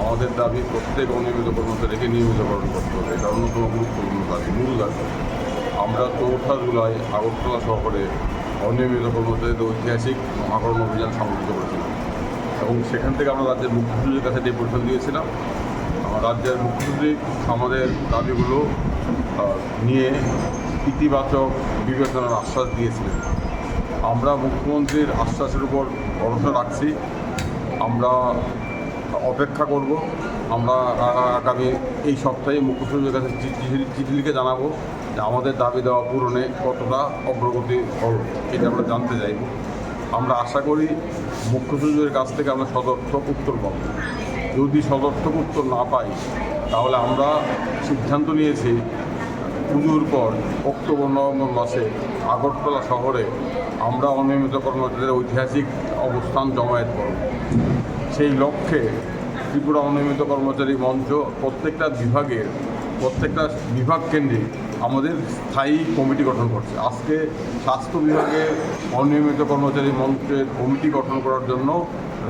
আমাদের দাবি প্রত্যেক অনিয়মিত কর্মচারীকে নিয়মিতকরণ করতে হবে। এটা অন্যতম গুরুত্বপূর্ণ দাবি, মূল দাবি। আমরা চৌঠা জুলাই আগরতলা শহরে অনিয়মিত কর্মচারীদের ঐতিহাসিক মহাকর্ম অভিযান সংগঠিত করেছিলাম। এবং সেখান থেকে আমরা রাজ্যের মুখ্যমন্ত্রীর কাছে ডেপুটেশন দিয়েছিলাম রাজ্যের মুখ্যমন্ত্রী আমাদের দাবিগুলো নিয়ে ইতিবাচক বিবেচনার আশ্বাস দিয়েছিলেন। আমরা মুখ্যমন্ত্রীর আশ্বাসের উপর ভরসা রাখছি। আমরা অপেক্ষা করব। আমরা আগামী এই সপ্তাহে মুখ্যসচিবের কাছে চিঠি- লিখে জানাব যে আমাদের দাবি দেওয়া পূরণে কতটা অগ্রগতি হল এটা আমরা জানতে চাইব। আমরা আশা করি মুখ্য কাছ থেকে আমরা সদর্থক উত্তর পাব। যদি সদর্থক উত্তর না পাই, তাহলে আমরা সিদ্ধান্ত নিয়েছি পুজোর পর অক্টোবর, নভেম্বর মাসে আগরতলা শহরে আমরা অনিয়মিত কর্মচারীদের ঐতিহাসিক অবস্থান জমায়েত করব। সেই লক্ষ্যে ত্রিপুরা অনিয়মিত কর্মচারী মঞ্চ প্রত্যেকটা বিভাগের, প্রত্যেকটা বিভাগ কেন্দ্রে আমাদের স্থায়ী কমিটি গঠন করছে। আজকে স্বাস্থ্য বিভাগে অনিয়মিত কর্মচারী মঞ্চের কমিটি গঠন করার জন্য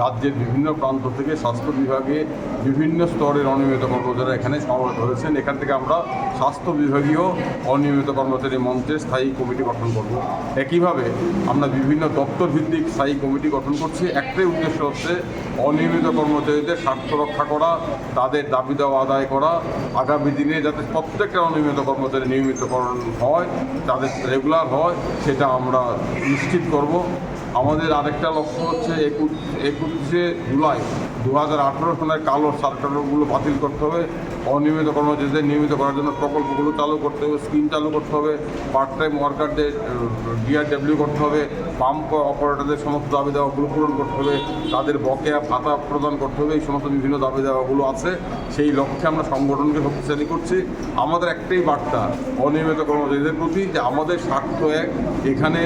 রাজ্যের বিভিন্ন প্রান্ত থেকে স্বাস্থ্য বিভাগে বিভিন্ন স্তরের অনিয়মিত কর্মচারীরা এখানে সমাবেত হয়েছেন। এখান থেকে আমরা স্বাস্থ্য বিভাগীয় অনিয়মিত কর্মচারী মঞ্চে স্থায়ী কমিটি গঠন করব। একইভাবে আমরা বিভিন্ন দপ্তর ভিত্তিক স্থায়ী কমিটি গঠন করছি। একটাই উদ্দেশ্য হচ্ছে অনিয়মিত কর্মচারীদের স্বার্থ রক্ষা করা, তাদের দাবি দেওয়া আদায় করা। আগামী দিনে যাতে প্রত্যেকটা অনিয়মিত কর্মচারী নিয়মিতকরণ হয়, তাদের রেগুলার হয়, সেটা আমরা নিশ্চিত করব। আমাদের আরেকটা লক্ষ্য হচ্ছে একুশ একুশে জুলাই দু হাজার আঠেরো সালের কালো সার্কুলারগুলো বাতিল করতে হবে। অনিয়মিত কর্মচারীদের নিয়মিত করার জন্য প্রকল্পগুলো চালু করতে হবে, স্কিম চালু করতে হবে পার্ট টাইম ওয়ার্কারদের ডিআরডব্লিউ করতে হবে পাম্প অপারেটরদের সমস্ত দাবি দেওয়াগুলো পূরণ করতে হবে, তাদের বকেয়া ভাতা প্রদান করতে হবে, এই সমস্ত বিভিন্ন দাবি দেওয়াগুলো আছে। সেই লক্ষ্যে আমরা সংগঠনকে শক্তিশালী করছি। আমাদের একটাই বার্তা, অনিয়মিত কর্মচারীদের প্রতি যে আমাদের স্বার্থ এক, এখানে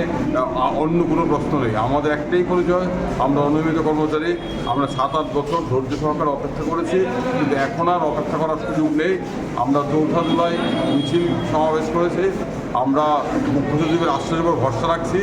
অন্য কোনো প্রশ্ন নেই। আমাদের একটাই পরিচয়, আমরা অনিয়মিত কর্মচারী, আমরা সাত আট বছর ধৈর্য সহকারে অপেক্ষা করেছি, কিন্তু এখন আর অপেক্ষা করার সুযোগ নেই আমরা চৌঠাতলায় মিছিল সমাবেশ করেছি। আমরা মুখ্য সচিবের আশ্বাসের উপর ভরসা রাখছি।